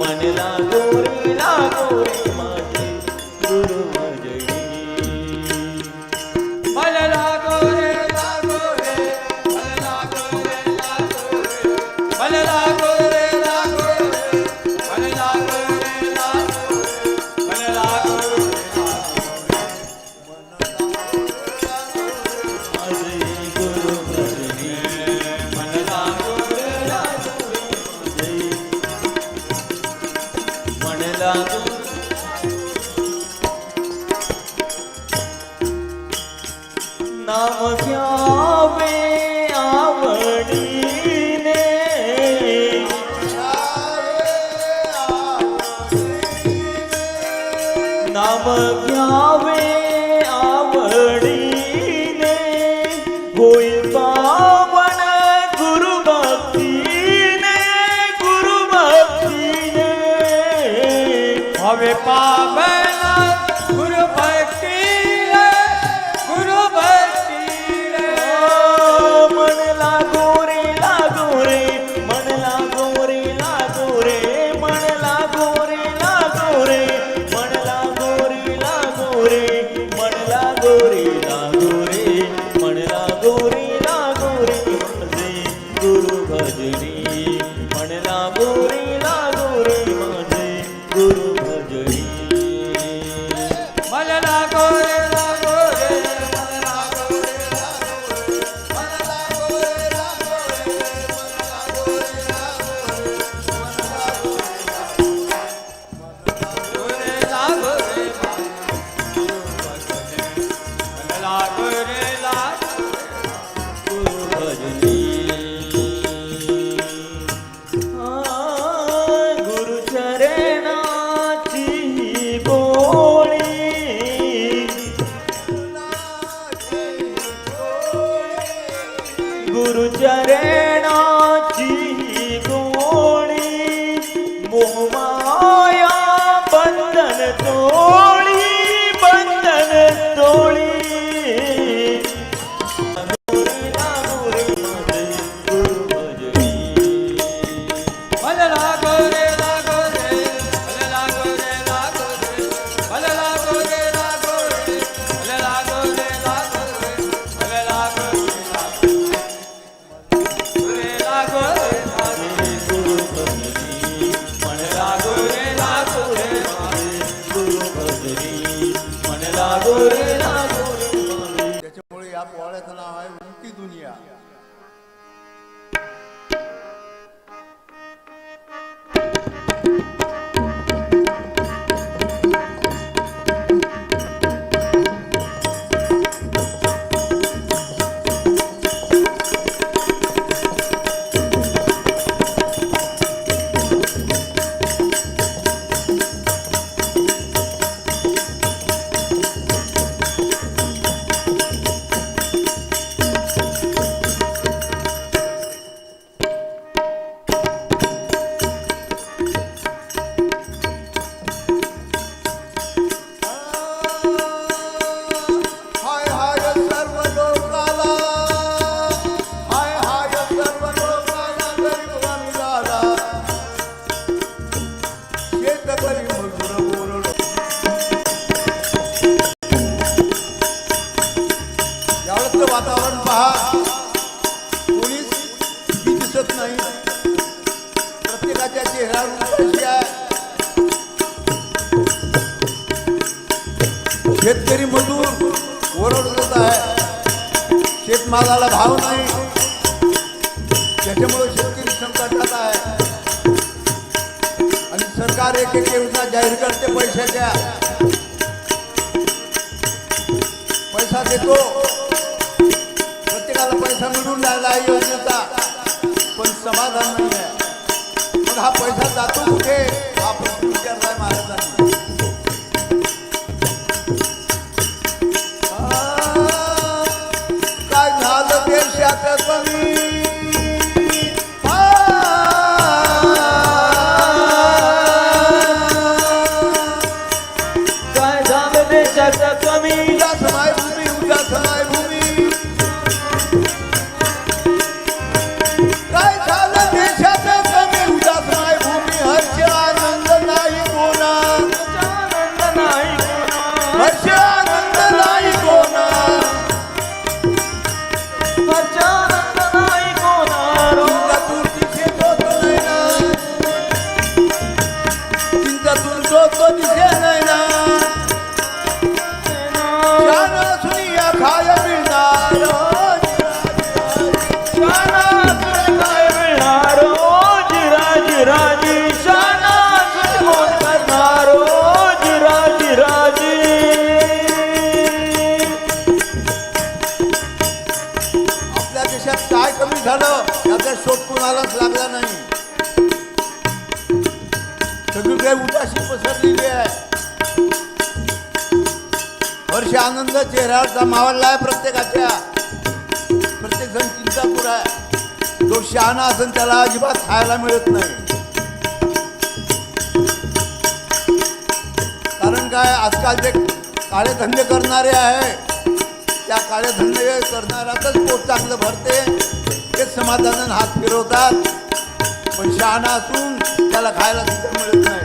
मनला गोरी लागोरी मा રામ શ્યામે આવડીને. નામ शेतकरी मजूर ओरडत आहे. शेतमालाला भाव नाही. त्याच्यामुळे शेतकरी संकटात आहे. आणि सरकार एक एक योजना जाहीर करते पैशाच्या. पैसा देतो. प्रत्येकाला पैसा मिळून राहिला आहे योजनेचा. पण समाधान नाही आहे. मग हा पैसा जातो कुठे? हा प्रश्न विचारला आहे महाराजांनी. वर्ष आनंद चेहऱ्यावर जमावला आहे प्रत्येकाच्या. प्रत्येक जण चिंतापूर आहे. जो शहाणा असेल त्याला अजिबात खायला मिळत नाही. कारण काय? आजकाल जे काळे धंदे करणारे आहे त्या काळे धंदे करणाऱ्यातच पोट चांगलं भरते. ते समाधानानं हात फिरवतात. पण शहाणा असून त्याला खायला सुद्धा मिळत नाही.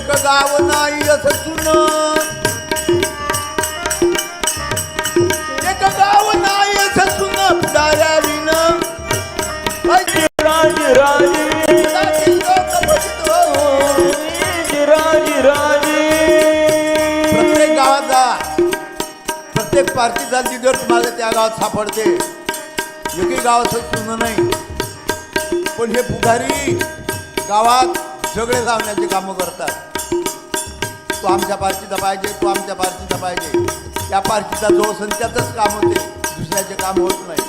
एक गाव नाही असं सुन. एक गाव नाही असं सुन पुढाऱ्यालीन राज राजे. राज राजे प्रत्येक गावात जा प्रत्येक पार्टीचा लिडर तुम्हाला त्या गावात सापडते. एकही गाव असं सुन नाही. पण हे पुढारी गावात सगळे लावण्याचे कामं करतात. तो आमच्या पार्टीचा पाहिजे तो आमच्या पार्टीचा पाहिजे. त्या पार्टीचा जो असेल त्याचंच काम होते. दुसऱ्याचे काम होत नाही.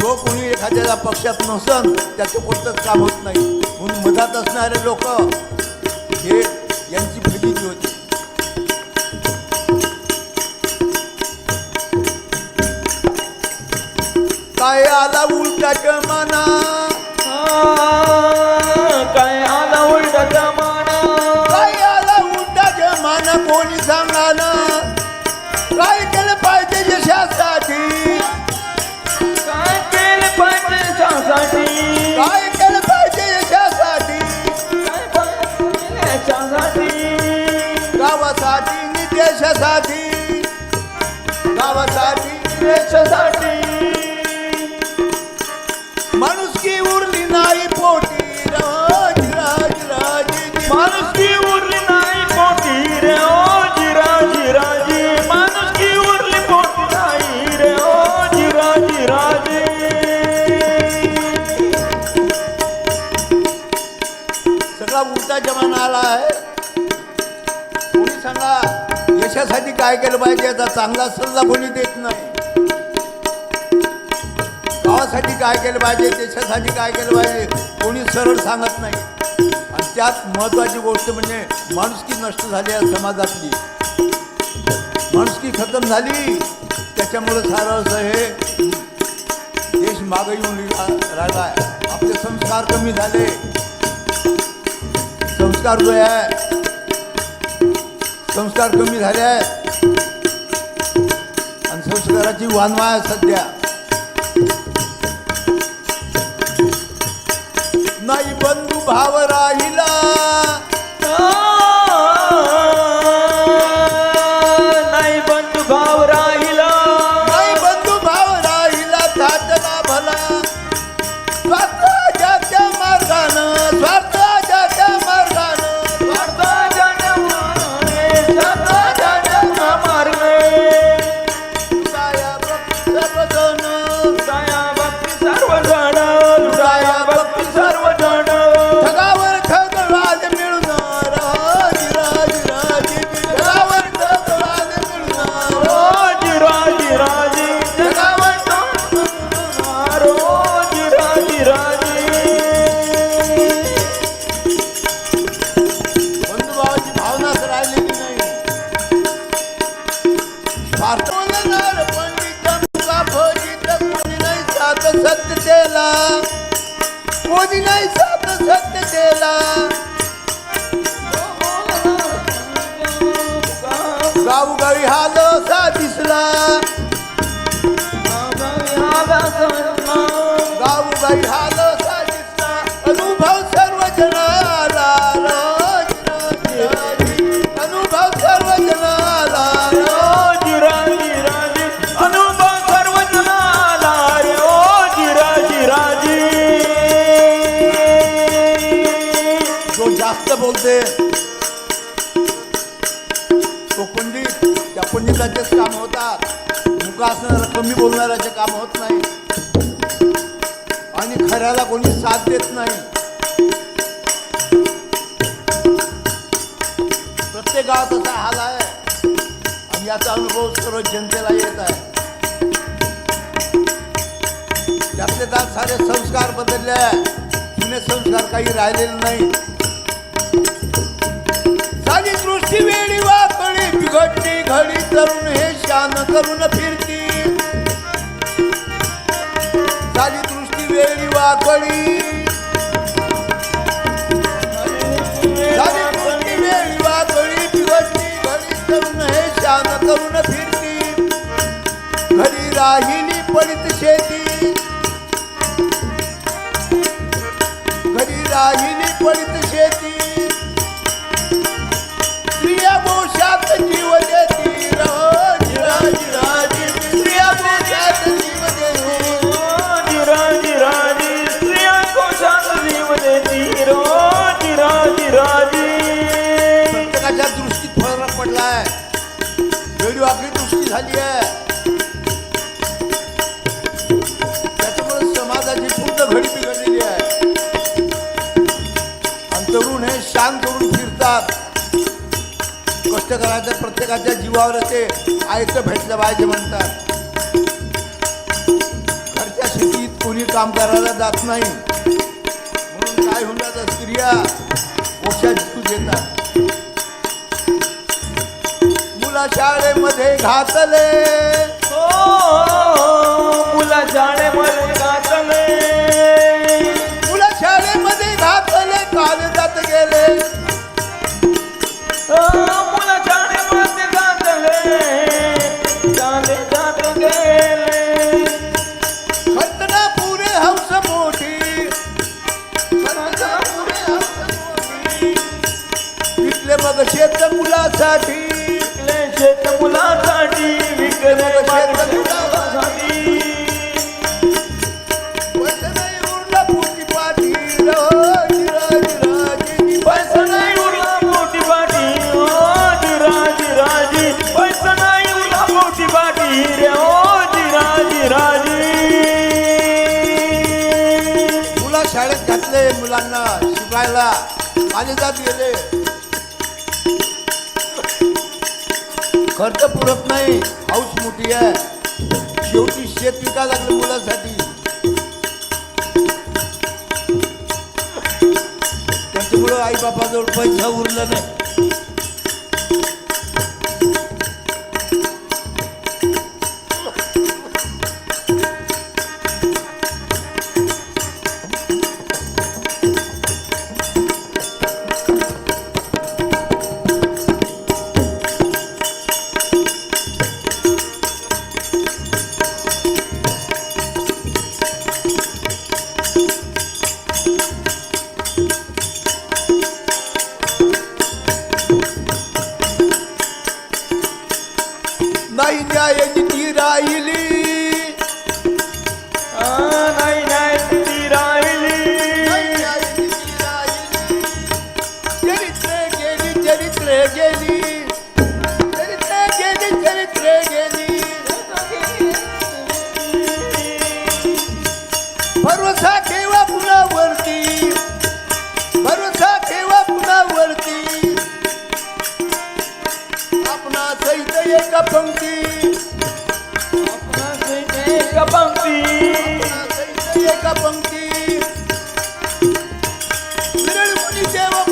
जो कोणी एखाद्या पक्षात नसन त्याचं कोणतंच काम होत नाही. म्हणून मधात असणारे लोक हे यांची भीती होती. काय आला उलटा मना देशासाठी. माणुसकी उरली नाही पोटी राज राज राज माणुसकी उरली नाही पोटी रे ओ जिराजी राजे माणुसकी उरली पोटी नाही रे ओ जिराजी राजे सगळा उलटा जमाना आला आहे. कोणी सांगा यशासाठी काय केलं पाहिजे? याचा चांगला सल्ला कोणी देत नाही. गावासाठी काय केलं पाहिजे? देशासाठी काय केलं पाहिजे? कोणी सरळ सांगत नाही. आणि त्यात महत्वाची गोष्ट म्हणजे माणुसकी नष्ट झाली आहे समाजातली. माणुसकी खतम झाली. त्याच्यामुळं सारं असं हे देश मागे येऊन राहिला आहे. आपले संस्कार कमी झाले. संस्कार जो आहे संस्कार कमी झाले आहेत. आणि संस्काराची वानवा आहे सध्या. பாவராயிலா. गावगावी हा असा दिसला. असणारा कमी बोलणाऱ्याचे काम होत नाही. आणि खऱ्याला कोणी साथ देत नाही. प्रत्येक गावात असा हाल आहे. आणि याचा अनुभव सर्व जनतेला येत आहे. त्यातले त्यात सारे संस्कार बदलले जुने संस्कार काही राहिलेले नाही. साधी दृष्टी वेळी वाकडी बिघडली घडी तरुण हे शान करून फिरती. झाली दृष्टी वेळी वाकडी सारी दृष्टी वेळी वाकडी बिघडली घडी तरुण हे शान करून फिरती. घरी राहिली पडित शेती. घरी राहिली पडित शेती. वेळी झाली आहे. त्याच्यामुळे समाजाची पूर्ण घडी बिघडलेली आहे. आणि तरुण हे शांत करून फिरतात. कष्ट करायचं प्रत्येकाच्या जीवावर ते आयत भेटलं पाहिजे म्हणतात. घरच्या शेतीत कोणी काम करायला जात नाही. म्हणून काय होऊन स्त्रिया ओशा जीव देतात. शाळेमध्ये घातले. माझे जात गेले. खर्च पुरत नाही. हाऊस मोठी आहे. शेवटी शेत विका लागलं मुलासाठी. त्याच्यामुळं आई बापाजवळ पैसा उरला नाही.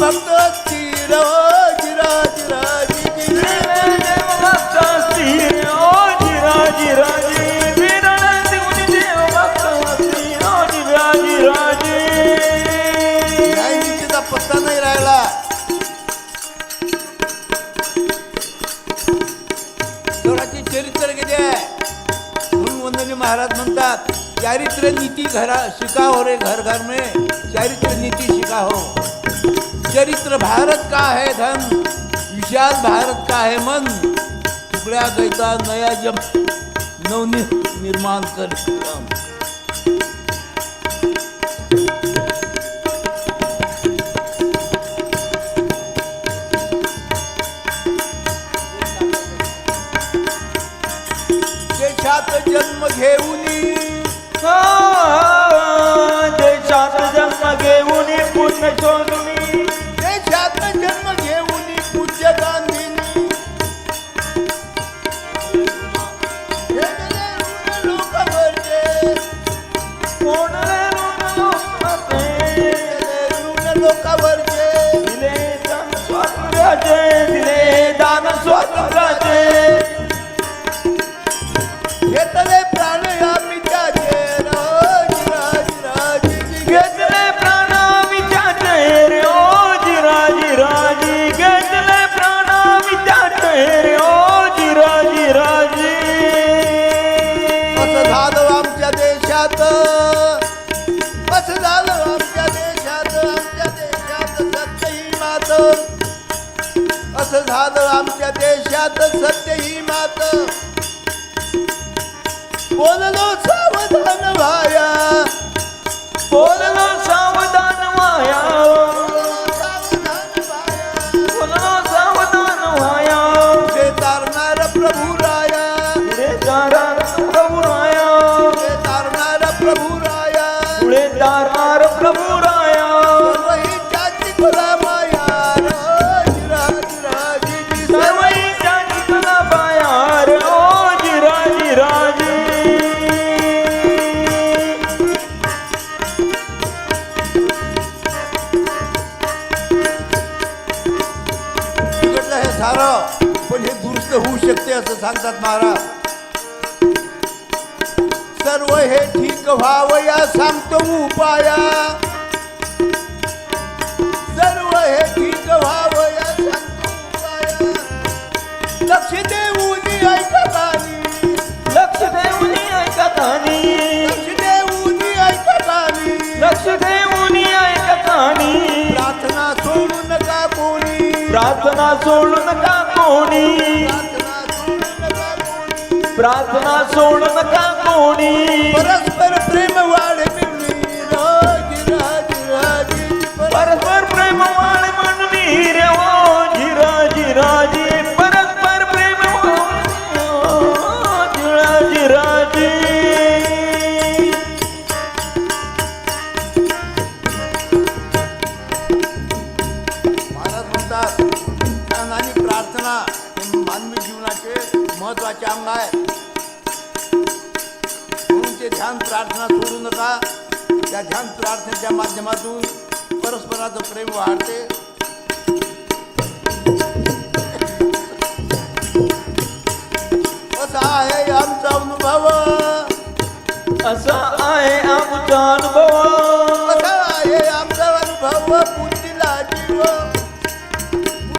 भक्त स्थिर जिरा जिरा देव भक्त असती ओ जिराजी राजी विरळ देऊनी देव भक्त असती ओ जिराजी पत्ता नाही राहिला स्वराचे चरित्र किती आहे म्हणून महाराज म्हणतात चारित्र नीती घरा शिका हो रे घर घर में चारित्र नीती शिका हो. चरित्र भारत का है धन? विशाल भारत का है मन? तुकड्या कैसा नया जब नवनि निर्माण कर। देशात जन्म घेऊनी। देशात जन्म घेऊन पूर्ण शोधुनी असं झालं आमच्या देशात सत्य ही मात. बोललो सावधान भाया बोललो सावधान माया. असं सांगतात महाराज. सर्व हे ठीक व्हावं या सांगतो उपाया. सर्व हे ठीक व्हावं या सांगतो उपाया. लक्ष देऊन ऐकतानी लक्ष देऊनी ऐकतानी लक्ष देऊन ऐकतानी लक्ष देऊनी नका कोणी प्रार्थना सोडू नका कोणी. प्रार्थना सोडू नका कोणी. प्रार्थना सोडू नका कोणी. परस्पर प्रेम वाढ परस्पर प्रेम रे जिराजी राजी परस्पर प्रेम जिराजी राजी महाराज म्हणतात ध्यान आणि प्रार्थना हे मानवी जीवनाचे महत्त्वाचे अंग आहे. ते ध्यान प्रार्थना सोडू नका. त्या ध्यान प्रार्थनेच्या माध्यमातून परस्पराचं प्रेम वाढते. असा आहे आमचा अनुभव. असा आहे आमचा अनुभव. असा आहे आमचा अनुभव. बुद्धीला जीव.